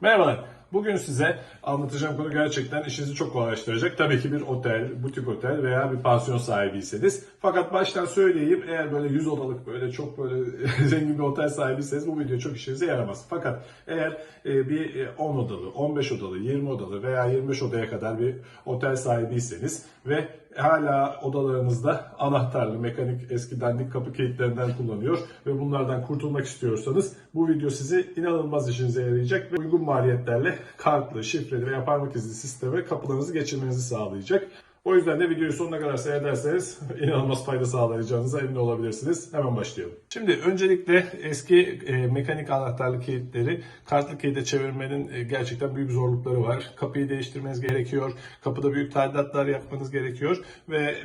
Merhabalar. Bugün size anlatacağım konu gerçekten işinizi çok kolaylaştıracak. Tabii ki bir otel, butik otel veya bir pansiyon sahibiyseniz. Fakat baştan söyleyeyim eğer böyle 100 odalık böyle çok böyle zengin bir otel sahibiyseniz bu video çok işinize yaramaz. Fakat eğer e, bir e, 10 odalı, 15 odalı, 20 odalı veya 25 odaya kadar bir otel sahibiyseniz ve hala odalarınızda anahtarlı mekanik eski dandik kapı kilitlerinden kullanıyor ve bunlardan kurtulmak istiyorsanız bu video sizi inanılmaz işinize yarayacak ve uygun maliyetlerle kartlı, şifreli veya parmak izli sisteme kapılarınızı geçirmenizi sağlayacak. O yüzden de videoyu sonuna kadar seyrederseniz inanılmaz fayda sağlayacağınıza emin olabilirsiniz. Hemen başlayalım. Şimdi öncelikle eski e, mekanik anahtarlı kilitleri kartlı kilide çevirmenin e, gerçekten büyük zorlukları var. Kapıyı değiştirmeniz gerekiyor. Kapıda büyük tadilatlar yapmanız gerekiyor ve e,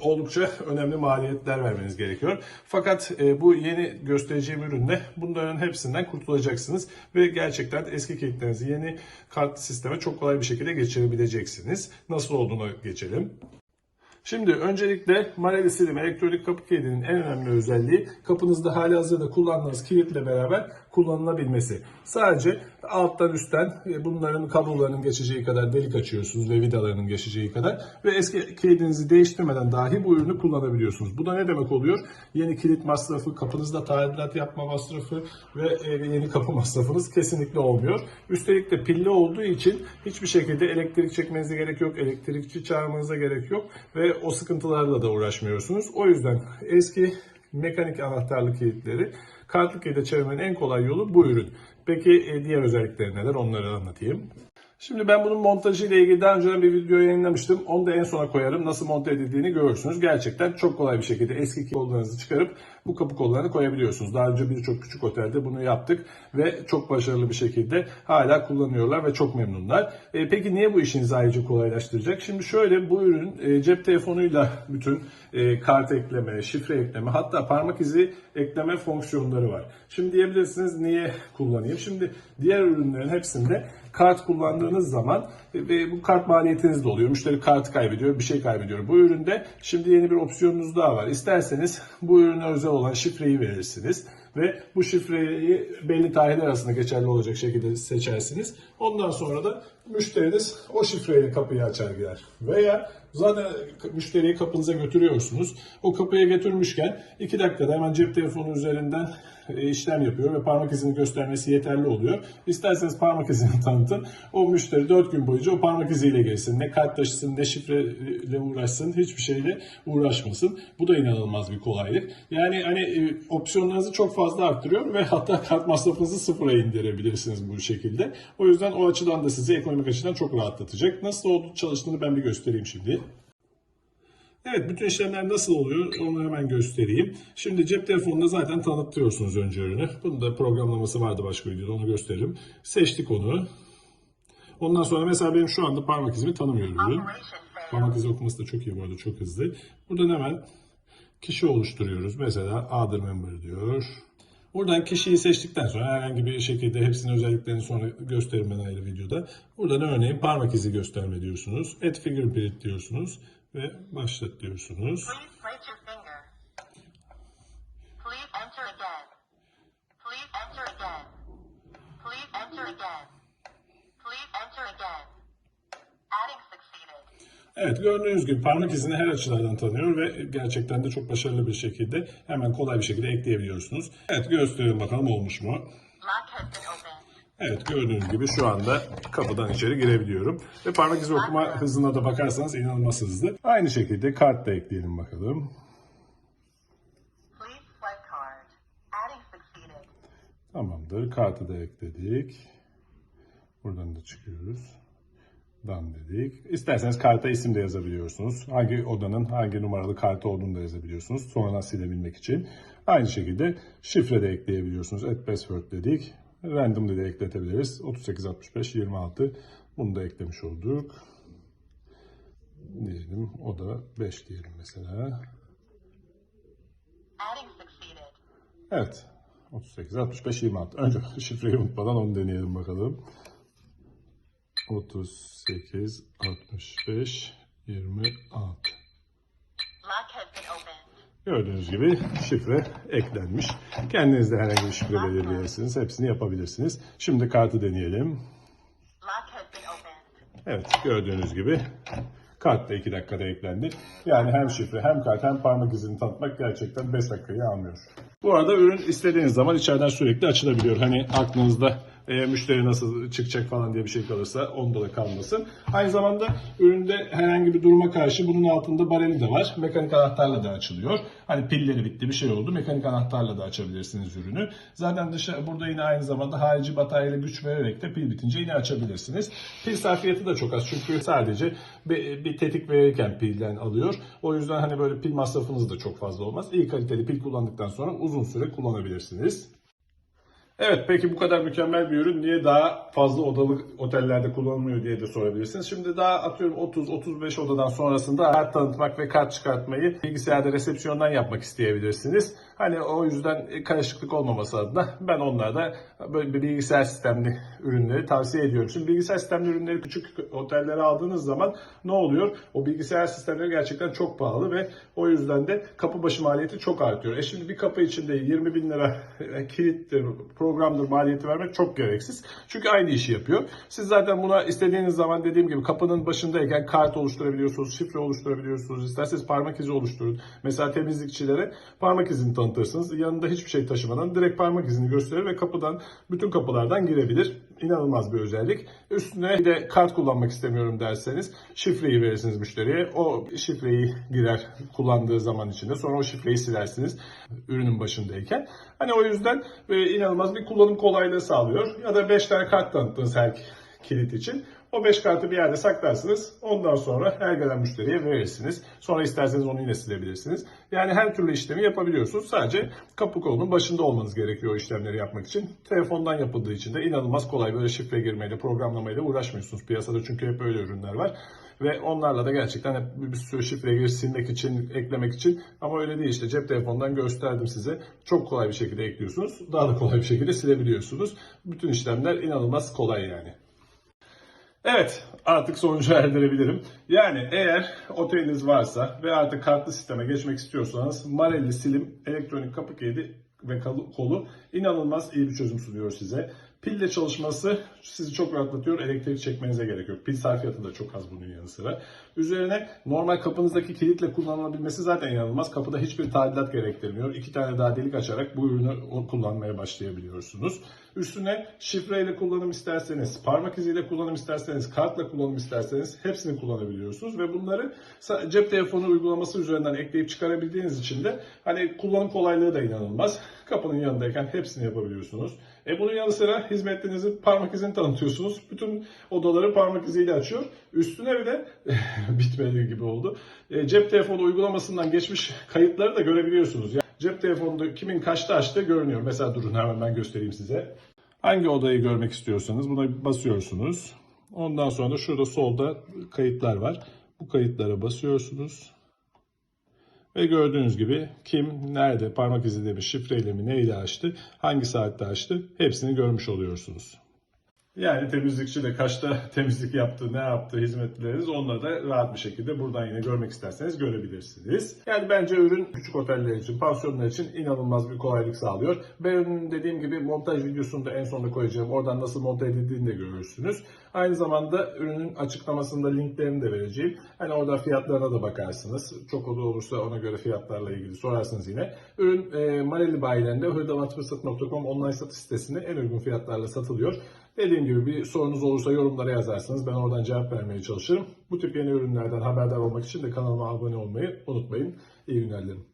oldukça önemli maliyetler vermeniz gerekiyor. Fakat e, bu yeni göstereceğim ürünle bunların hepsinden kurtulacaksınız ve gerçekten eski kilitlerinizi yeni kartlı sisteme çok kolay bir şekilde geçirebileceksiniz. Nasıl olduğuna geçelim. Şimdi öncelikle Marelli Silim elektronik kapı kilidinin en önemli özelliği kapınızda hali hazırda kullandığınız kilitle beraber kullanılabilmesi. Sadece alttan üstten e, bunların kablolarının geçeceği kadar delik açıyorsunuz ve vidalarının geçeceği kadar ve eski kilidinizi değiştirmeden dahi bu ürünü kullanabiliyorsunuz. Bu da ne demek oluyor? Yeni kilit masrafı, kapınızda tadilat yapma masrafı ve e, yeni kapı masrafınız kesinlikle olmuyor. Üstelik de pilli olduğu için hiçbir şekilde elektrik çekmenize gerek yok, elektrikçi çağırmanıza gerek yok ve o sıkıntılarla da uğraşmıyorsunuz. O yüzden eski mekanik anahtarlı kilitleri kartlı kilide çevirmenin en kolay yolu bu ürün. Peki e, diğer özellikleri neler onları anlatayım. Şimdi ben bunun montajı ile ilgili daha önceden bir video yayınlamıştım. Onu da en sona koyarım. Nasıl monte edildiğini görürsünüz. Gerçekten çok kolay bir şekilde eski kollarınızı çıkarıp bu kapı kollarını koyabiliyorsunuz. Daha önce birçok küçük otelde bunu yaptık ve çok başarılı bir şekilde hala kullanıyorlar ve çok memnunlar. E, peki niye bu işinizi ayrıca kolaylaştıracak? Şimdi şöyle bu ürün e, cep telefonuyla bütün e, kart ekleme, şifre ekleme hatta parmak izi ekleme fonksiyonları var. Şimdi diyebilirsiniz niye kullanayım? Şimdi diğer ürünlerin hepsinde kart kullandığınız zaman e, ve bu kart maliyetiniz de oluyor. Müşteri kartı kaybediyor, bir şey kaybediyor. Bu üründe şimdi yeni bir opsiyonunuz daha var. İsterseniz bu ürüne özel olan şifreyi verirsiniz ve bu şifreyi belli tarihler arasında geçerli olacak şekilde seçersiniz. Ondan sonra da müşteriniz o şifreyle kapıyı açar girer. Veya zaten müşteriyi kapınıza götürüyorsunuz. O kapıya götürmüşken 2 dakikada hemen cep telefonu üzerinden e, işlem yapıyor ve parmak izini göstermesi yeterli oluyor. İsterseniz parmak izini tanıtın. O müşteri 4 gün boyunca o parmak iziyle gelsin. Ne kart taşısın ne şifreyle uğraşsın hiçbir şeyle uğraşmasın. Bu da inanılmaz bir kolaylık. Yani hani e, opsiyonlarınızı çok fazla arttırıyor ve hatta kart masrafınızı sıfıra indirebilirsiniz bu şekilde. O yüzden o açıdan da sizi ekonomik açıdan çok rahatlatacak. Nasıl oldu çalıştığını ben bir göstereyim şimdi. Evet, bütün işlemler nasıl oluyor onu hemen göstereyim. Şimdi cep telefonunda zaten tanıtıyorsunuz önce ürünü. Bunun da programlaması vardı başka videoda onu gösteririm. Seçtik onu. Ondan sonra mesela benim şu anda parmak izimi tanımıyor ürün. Parmak izi okuması da çok iyi bu arada, çok hızlı. Buradan hemen kişi oluşturuyoruz. Mesela other member diyor. Buradan kişiyi seçtikten sonra herhangi bir şekilde hepsinin özelliklerini sonra gösteririm ben ayrı videoda. Buradan örneğin parmak izi gösterme diyorsunuz. Add fingerprint diyorsunuz ve başlat diyorsunuz. Please Evet gördüğünüz gibi parmak izini her açılardan tanıyor ve gerçekten de çok başarılı bir şekilde hemen kolay bir şekilde ekleyebiliyorsunuz. Evet gösterelim bakalım olmuş mu? Evet gördüğünüz gibi şu anda kapıdan içeri girebiliyorum. Ve parmak izi okuma hızına da bakarsanız inanılmaz hızlı. Aynı şekilde kart da ekleyelim bakalım. Tamamdır. Kartı da ekledik. Buradan da çıkıyoruz. Dan dedik. İsterseniz karta isim de yazabiliyorsunuz. Hangi odanın hangi numaralı kartı olduğunu da yazabiliyorsunuz. Sonradan silebilmek için. Aynı şekilde şifre de ekleyebiliyorsunuz. Add password dedik. Random de ekletebiliriz. 38 65 26. Bunu da eklemiş olduk. Diyelim. O da 5 diyelim mesela. Evet. 38, 65, 26. Önce şifreyi unutmadan onu deneyelim bakalım. 38, 65, 26. Lock has been opened. Gördüğünüz gibi şifre eklenmiş. Kendiniz de herhangi bir şifre belirleyebilirsiniz. Hepsini yapabilirsiniz. Şimdi kartı deneyelim. Evet gördüğünüz gibi kart da 2 dakikada eklendi. Yani hem şifre hem kart hem parmak izini tanıtmak gerçekten 5 dakikayı almıyor. Bu arada ürün istediğiniz zaman içeriden sürekli açılabiliyor. Hani aklınızda e, müşteri nasıl çıkacak falan diye bir şey kalırsa onda da kalmasın. Aynı zamanda üründe herhangi bir duruma karşı bunun altında bareli de var. Mekanik anahtarla da açılıyor. Hani pilleri bitti bir şey oldu. Mekanik anahtarla da açabilirsiniz ürünü. Zaten dışarı burada yine aynı zamanda harici bataryayla güç vererek de pil bitince yine açabilirsiniz. Pil sarfiyatı da çok az çünkü sadece bir, bir tetik verirken pilden alıyor. O yüzden hani böyle pil masrafınız da çok fazla olmaz. İyi kaliteli pil kullandıktan sonra uzun süre kullanabilirsiniz. Evet peki bu kadar mükemmel bir ürün niye daha fazla odalı otellerde kullanılmıyor diye de sorabilirsiniz. Şimdi daha atıyorum 30-35 odadan sonrasında kart tanıtmak ve kart çıkartmayı bilgisayarda resepsiyondan yapmak isteyebilirsiniz. Hani o yüzden karışıklık olmaması adına ben onlarda böyle bir bilgisayar sistemli ürünleri tavsiye ediyorum. Şimdi bilgisayar sistemli ürünleri küçük otellere aldığınız zaman ne oluyor? O bilgisayar sistemleri gerçekten çok pahalı ve o yüzden de kapı başı maliyeti çok artıyor. E şimdi bir kapı içinde 20 bin lira kilittir, programdır maliyeti vermek çok gereksiz. Çünkü aynı işi yapıyor. Siz zaten buna istediğiniz zaman dediğim gibi kapının başındayken kart oluşturabiliyorsunuz, şifre oluşturabiliyorsunuz. İsterseniz parmak izi oluşturun. Mesela temizlikçilere parmak izini tanıtırsınız. Yanında hiçbir şey taşımadan direkt parmak izini gösterir ve kapıdan bütün kapılardan girebilir. İnanılmaz bir özellik. Üstüne bir de kart kullanmak istemiyorum derseniz şifreyi verirsiniz müşteriye. O şifreyi girer kullandığı zaman içinde. Sonra o şifreyi silersiniz ürünün başındayken. Hani o yüzden e, inanılmaz bir kullanım kolaylığı sağlıyor. Ya da 5 tane kart tanıttınız her kilit için. O 5 kartı bir yerde saklarsınız. Ondan sonra her gelen müşteriye verirsiniz. Sonra isterseniz onu yine silebilirsiniz. Yani her türlü işlemi yapabiliyorsunuz. Sadece kapı kolunun başında olmanız gerekiyor işlemleri yapmak için. Telefondan yapıldığı için de inanılmaz kolay. Böyle şifre girmeyle, programlamayla uğraşmıyorsunuz. Piyasada çünkü hep böyle ürünler var. Ve onlarla da gerçekten hep bir sürü şifre gir silmek için, eklemek için. Ama öyle değil işte cep telefonundan gösterdim size. Çok kolay bir şekilde ekliyorsunuz. Daha da kolay bir şekilde silebiliyorsunuz. Bütün işlemler inanılmaz kolay yani. Evet, artık sonuca erdirebilirim. Yani eğer oteliniz varsa ve artık kartlı sisteme geçmek istiyorsanız Marelli Silim elektronik kapı kilidi ve kolu inanılmaz iyi bir çözüm sunuyor size. Pille çalışması sizi çok rahatlatıyor. Elektrik çekmenize gerek yok. Pil sarfiyatı da çok az bunun yanı sıra. Üzerine normal kapınızdaki kilitle kullanılabilmesi zaten inanılmaz. Kapıda hiçbir tadilat gerektirmiyor. İki tane daha delik açarak bu ürünü kullanmaya başlayabiliyorsunuz. Üstüne şifreyle kullanım isterseniz, parmak iziyle kullanım isterseniz, kartla kullanım isterseniz hepsini kullanabiliyorsunuz ve bunları cep telefonu uygulaması üzerinden ekleyip çıkarabildiğiniz için de hani kullanım kolaylığı da inanılmaz. Kapının yanındayken hepsini yapabiliyorsunuz. E bunun yanı sıra hizmetlerinizi parmak izini tanıtıyorsunuz. Bütün odaları parmak iziyle açıyor. Üstüne bir de bitmediği gibi oldu. E, cep telefonu uygulamasından geçmiş kayıtları da görebiliyorsunuz. Yani cep telefonunda kimin kaçta açtığı görünüyor. Mesela durun hemen ben göstereyim size. Hangi odayı görmek istiyorsanız buna basıyorsunuz. Ondan sonra şurada solda kayıtlar var. Bu kayıtlara basıyorsunuz. Ve gördüğünüz gibi kim, nerede, parmak iziyle mi, şifreyle mi, neyle açtı, hangi saatte açtı hepsini görmüş oluyorsunuz. Yani temizlikçi de kaçta temizlik yaptı, ne yaptı, hizmetleriniz onları da rahat bir şekilde buradan yine görmek isterseniz görebilirsiniz. Yani bence ürün küçük oteller için, pansiyonlar için inanılmaz bir kolaylık sağlıyor. Ben dediğim gibi montaj videosunu da en sonunda koyacağım. Oradan nasıl monte edildiğini de görürsünüz. Aynı zamanda ürünün açıklamasında linklerini de vereceğim. Hani orada fiyatlarına da bakarsınız. Çok oda olursa ona göre fiyatlarla ilgili sorarsınız yine. Ürün e, Marelli bayilerinde hırdavatfırsat.com online satış sitesinde en uygun fiyatlarla satılıyor. Dediğim gibi bir sorunuz olursa yorumlara yazarsınız. Ben oradan cevap vermeye çalışırım. Bu tip yeni ürünlerden haberdar olmak için de kanalıma abone olmayı unutmayın. İyi günler dilerim.